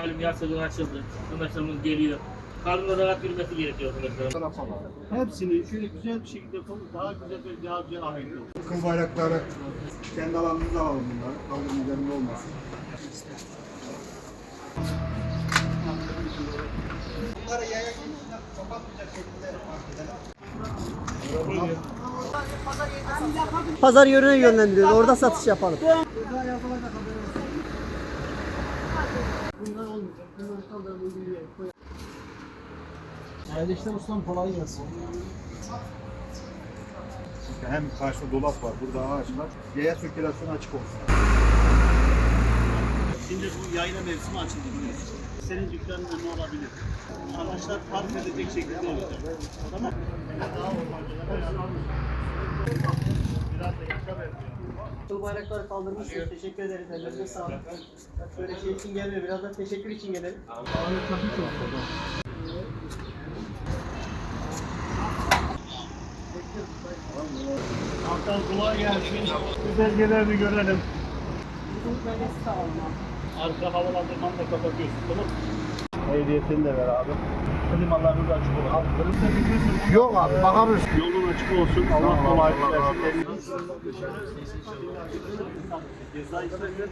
Malum yaz sezonu açıldı. Arkadaşlarımız geliyor. Karnına rahat girmesi gerekiyor arkadaşlar. Hepsini şöyle güzel bir şekilde yapalım. Daha güzel bir cihazcıya ait olur. Takım bayrakları kendi alanımızda alalım bunları. Kaldırım üzerinde olmasın. Bunları yaya geçişinden kapatmayacak şekilde Pazar yerine yönlendiriyoruz. Orada satış yapalım. Kaldırım uygun bir yere koyalım. Kardeşler ustam kolay gelsin. Çünkü hem karşıda dolap var, burada ağaç var. Yaya sirkülasyonu açık olsun. Şimdi bu yayla mevsimi açıldı biliyorsun. Senin dükkanın önü olabilir. Araçlar park edecek şekilde olacak. Tamam. Bu bayrakları kaldırmışsınız. Teşekkür ederiz. Ellerinize sağlık. Böyle şey için gelmiyor. Biraz da teşekkür için gelelim. Hakan kolay gelsin. Bu belgelerini görelim. Arka havalandırmanı da kapatıyorsun tamam mı? Ehliyetini de ver abi. Klimalarınız açık olsun. Yok abi bakarız. Yolun açık olsun. Allah kolaylık versin. Ceza işlemleri